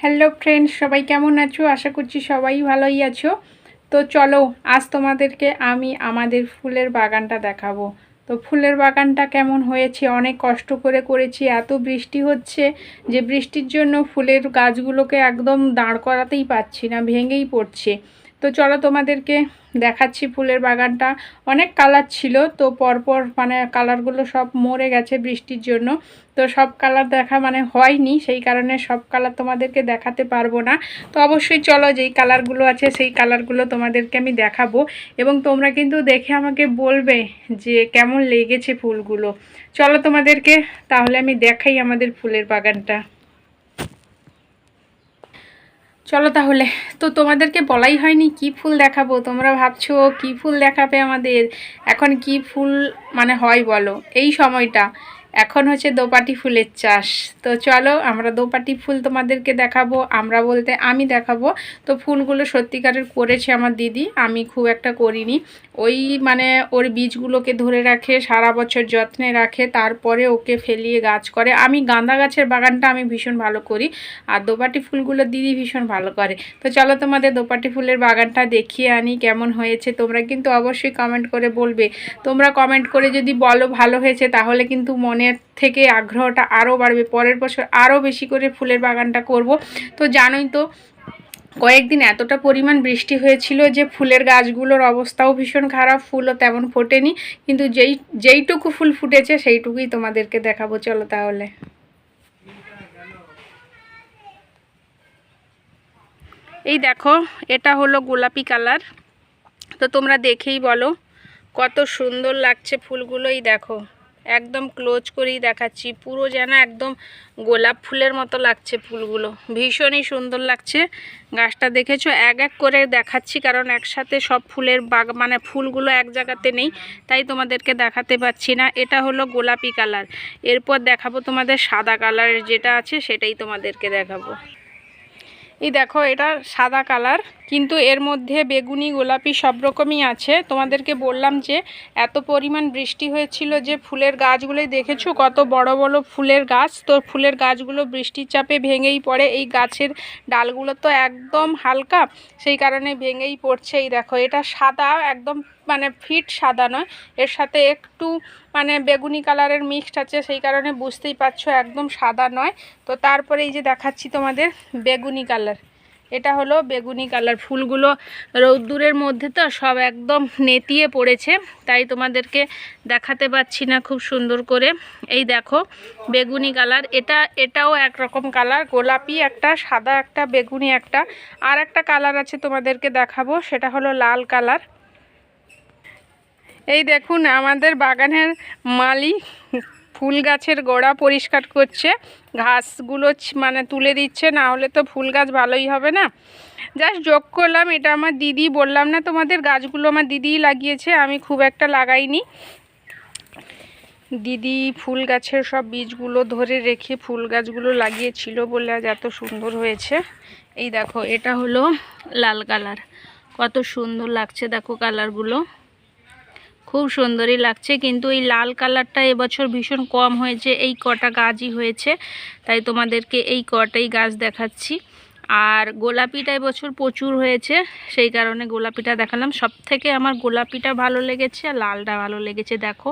Hello friends সবাই কেমন আছো? আশা করছি সবাই ভালোই আছো। তো চলো, আজ তোমাদেরকে আমি আমাদের ফুলের বাগানটা দেখাবো। তো ফুলের বাগানটা কেমন হয়েছে? অনেক কষ্ট করে করেছি, এত বৃষ্টি হচ্ছে যে বৃষ্টির জন্য ফুলের গাছগুলোকে একদম দাঁড় করাতেই পাচ্ছি না, ভেঙেই পড়ছে। তো চলো তোমাদেরকে দেখাচ্ছি ফুলের বাগানটা। অনেক কালার ছিল, তো পরপর মানে কালারগুলো সব মরে গেছে বৃষ্টির জন্য। তো সব কালার দেখা মানে হয়নি, সেই কারণে সব কালার তোমাদেরকে দেখাতে পারব না। তো অবশ্যই চলো যেই কালারগুলো আছে, সেই কালারগুলো তোমাদেরকে আমি দেখাবো। এবং তোমরা কিন্তু দেখে আমাকে বলবে যে কেমন লেগেছে ফুলগুলো। চলো তোমাদেরকে, তাহলে আমি দেখাই আমাদের ফুলের বাগানটা। চলো তাহলে। তো তোমাদেরকে বলাই হয়নি কি ফুল দেখাবো? তোমরা ভাবছ কি ফুল দেখাবে আমাদের? এখন কি ফুল মানে হয় বলো? এই সময়টা। এখন হচ্ছে দোপাটি ফুলের চাষ। তো চলো আমরা দোপাটি ফুল তোমাদেরকে দেখাবো, আমরা বলতে আমি দেখাবো। তো ফুলগুলো সত্যিকারের করেছে আমার দিদি, আমি খুব একটা করিনি। ওই মানে ওর বীজগুলোকে ধরে রাখে, সারা বছর যত্নে রাখে, তারপরে ওকে ফেলিয়ে গাছ করে। আমি গাঁদা গাছের বাগানটা আমি ভীষণ ভালো করি, আর দোপাটি ফুলগুলো দিদি ভীষণ ভালো করে। তো চলো তোমাদের দোপাটি ফুলের বাগানটা দেখিয়ে আনি, কেমন হয়েছে? তোমরা কিন্তু অবশ্যই কমেন্ট করে বলবে। তোমরা কমেন্ট করে যদি বলো ভালো হয়েছে, তাহলে কিন্তু মনের থেকে আগ্রহটা আরও বাড়বে, পরের বছর আরও বেশি করে ফুলের বাগানটা করব। তো জানোই তো, কয়েকদিন এতটা পরিমাণ বৃষ্টি হয়েছিল যে ফুলের গাছগুলোর অবস্থাও ভীষণ খারাপ, ফুলও তেমন ফোটেনি। কিন্তু যেই, যেইটুকু ফুল ফুটেছে সেইটুকুই তোমাদেরকে দেখাবো, চলো তাহলে। এই দেখো, এটা হলো গোলাপি কালার। তো তোমরা দেখেই বলো, কত সুন্দর লাগছে ফুলগুলোই দেখো। একদম ক্লোজ করেই দেখাচ্ছি। পুরো যেন একদম গোলাপ ফুলের মতো লাগছে ফুলগুলো। ভীষণই সুন্দর লাগছে। গাছটা দেখেছ? এক এক করে দেখাচ্ছি কারণ একসাথে সব ফুলের বাগ মানে ফুলগুলো এক জায়গাতে নেই, তাই তোমাদেরকে দেখাতে পাচ্ছি না। এটা হলো গোলাপি কালার। এরপর দেখাবো তোমাদের সাদা কালারের যেটা আছে, সেটাই তোমাদেরকে দেখাবো। এই দেখো, এটা সাদা কালার, কিন্তু এর মধ্যে বেগুনি, গোলাপি সব রকমই আছে। তোমাদেরকে বললাম যে, এত পরিমাণ বৃষ্টি হয়েছিল যে, ফুলের গাছগুলোই দেখেছ? কত বড় বড় ফুলের গাছ। তো ফুলের গাছগুলো বৃষ্টির চাপে ভেঙেই পড়ে। এই গাছের ডালগুলো তো একদম হালকা, সেই কারণে ভেঙেই পড়ছে। এই দেখো, এটা সাদা, একদম মানে ফিট সাদা নয়। এর সাথে একটু মানে বেগুনি কালারের মিক্সড আছে, সেই কারণে বুঝতেই পারছ একদম সাদা নয়। তো তারপরে এই যে দেখাচ্ছি তোমাদের বেগুনি কালার। এটা হলো বেগুনি কালার। ফুলগুলো রৌদ্দুরের মধ্যে তো সব একদম নেতিয়ে পড়েছে, তাই তোমাদেরকে দেখাতে পাচ্ছি না খুব সুন্দর করে। এই দেখো বেগুনি কালার। এটা, এটাও একরকম কালার। গোলাপি একটা, সাদা একটা, বেগুনি একটা। আর একটা কালার আছে তোমাদেরকে দেখাবো, সেটা হলো লাল কালার। এই দেখুন, আমাদের বাগানের মালি ফুল গাছের গোড়া পরিষ্কার করছে। ঘাসগুলো মানে তুলে দিচ্ছে, না হলে তো ফুল গাছ ভালোই হবে না। জাস্ট যোগ করলাম, এটা আমার দিদি, বললাম না তোমাদের, গাছগুলো আমার দিদিই লাগিয়েছে, আমি খুব একটা লাগাইনি। দিদি ফুল গাছের সব বীজগুলো ধরে রেখে ফুল গাছগুলো লাগিয়েছিল বলে আজ এত সুন্দর হয়েছে। এই দেখো, এটা হলো লাল কালার। কত সুন্দর লাগছে, দেখো কালারগুলো। খুব সুন্দরই লাগছে, কিন্তু এই লাল কালারটা এবছর ভীষণ কম হয়েছে, এই কটা গাছই হয়েছে, তাই তোমাদেরকে এই কটাই গাছ দেখাচ্ছি। আর গোলাপিটা এবছর প্রচুর হয়েছে, সেই কারণে গোলাপিটা দেখালাম। সব থেকে আমার গোলাপিটা ভালো লেগেছে আর লালটা ভালো লেগেছে, দেখো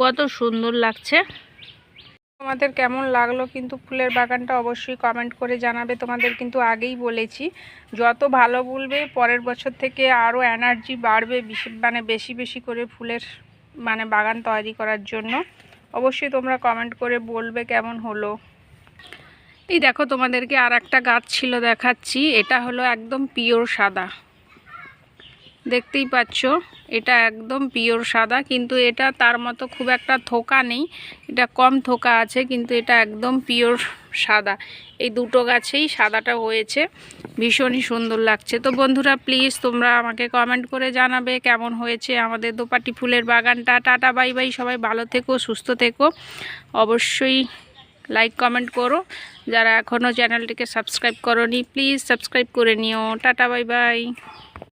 কত সুন্দর লাগছে। তোমাদের কেমন লাগল কিন্তু ফুলের বাগানটা অবশ্যই কমেন্ট করে জানাবে। তোমাদের কিন্তু আগেই বলেছি, যত ভালো বলবে পরের বছর থেকে আরও এনার্জি বাড়বে মানে বেশি বেশি করে ফুলের মানে বাগান তৈরি করার জন্য। অবশ্যই তোমরা কমেন্ট করে বলবে কেমন হলো। এই দেখো তোমাদেরকে আর একটা গাছ ছিল দেখাচ্ছি, এটা হলো একদম পিওর সাদা। দেখতেই পাচ্ছ, এটা একদম পিওর সাদা, কিন্তু এটা তার মতো খুব একটা থোকা নেই। এটা কম থোকা আছে, কিন্তু এটা একদম পিওর সাদা। এই দুটো গাছেই সাদাটা হয়েছে, ভীষণই সুন্দর লাগছে। তো বন্ধুরা প্লিজ তোমরা আমাকে কমেন্ট করে জানাবে কেমন হয়েছে আমাদের দোপাটি ফুলের বাগানটা। টাটা বাই বাই সবাই ভালো থেকো, সুস্থ থেকো। অবশ্যই লাইক কমেন্ট করো। যারা এখনও চ্যানেলটিকে সাবস্ক্রাইব করনি প্লিজ সাবস্ক্রাইব করে নিও। Tata bye bye